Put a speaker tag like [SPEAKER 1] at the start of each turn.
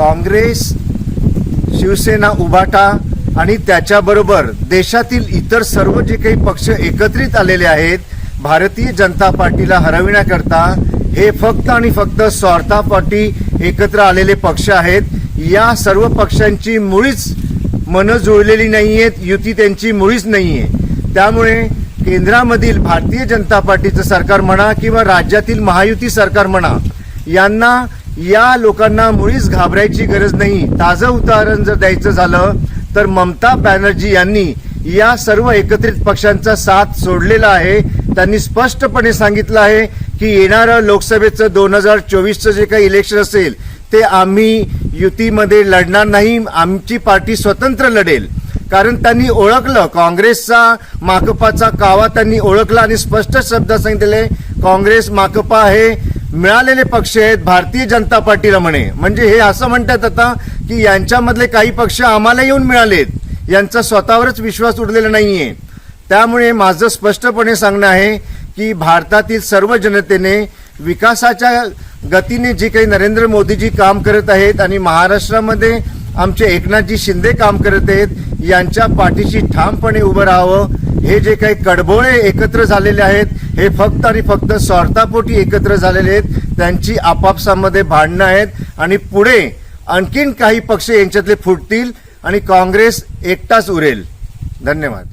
[SPEAKER 1] काँग्रेस शिवसेना उभाटा आणि त्याच्याबरोबर देशातील इतर सर्व जे काही पक्ष एकत्रित आलेले आहेत भारतीय जनता पार्टीला हरविण्याकरता हे फक्त आणि फक्त स्वार्थापोटी एकत्र आलेले पक्ष आहेत. या सर्व पक्षांची मुळीच मनं जुळलेली नाही आहेत युती त्यांची मुळीच नाही आहे त्यामुळे केंद्रामधील भारतीय जनता पार्टीचं सरकार म्हणा किंवा राज्यातील महायुती सरकार म्हणा यांना या लोकांना मुळीच घाबरायची गरज नाही. ताजं उदाहरण जर द्यायचं झालं तर ममता बॅनर्जी यांनी या सर्व एकत्रित पक्षांचा साथ सोडलेला आहे. त्यांनी स्पष्टपणे सांगितलं आहे की येणारं लोकसभेचं दोन हजार चोवीसचं जे काही इलेक्शन असेल ते आम्ही युतीमध्ये लढणार नाही. आमची पार्टी स्वतंत्र लढेल. कारण त्यांनी ओळखलं काँग्रेसचा माकपाचा कावा त्यांनी ओळखला आणि स्पष्ट शब्दात सांगितले काँग्रेस माकपा आहे मिळालेले पक्ष आहेत भारतीय जनता पार्टीला म्हणे. म्हणजे हे असं म्हणतात आता की यांच्यामधले काही पक्ष आम्हाला येऊन मिळालेत. यांचा स्वतःवरच विश्वास उरलेला नाहीये. त्यामुळे माझं स्पष्टपणे सांगणं आहे की भारतातील सर्व जनतेने विकासाच्या गतीने जी काही नरेंद्र मोदीजी काम करत आहेत आणि महाराष्ट्रामध्ये आमचे एकनाथजी शिंदे काम करत आहेत यांच्या पाठीशी ठामपणे उभं राहावं हे जे काही कडबोळे एकत्र झालेले आहेत हे फक्त आणि फक्त स्वार्थापोटी एकत्र झालेले आहेत त्यांची आपापसामध्ये भांडणं आहेत आणि पुढे आणखीन काही पक्ष यांच्यातले फुटतील आणि काँग्रेस एकटाच उरेल. धन्यवाद.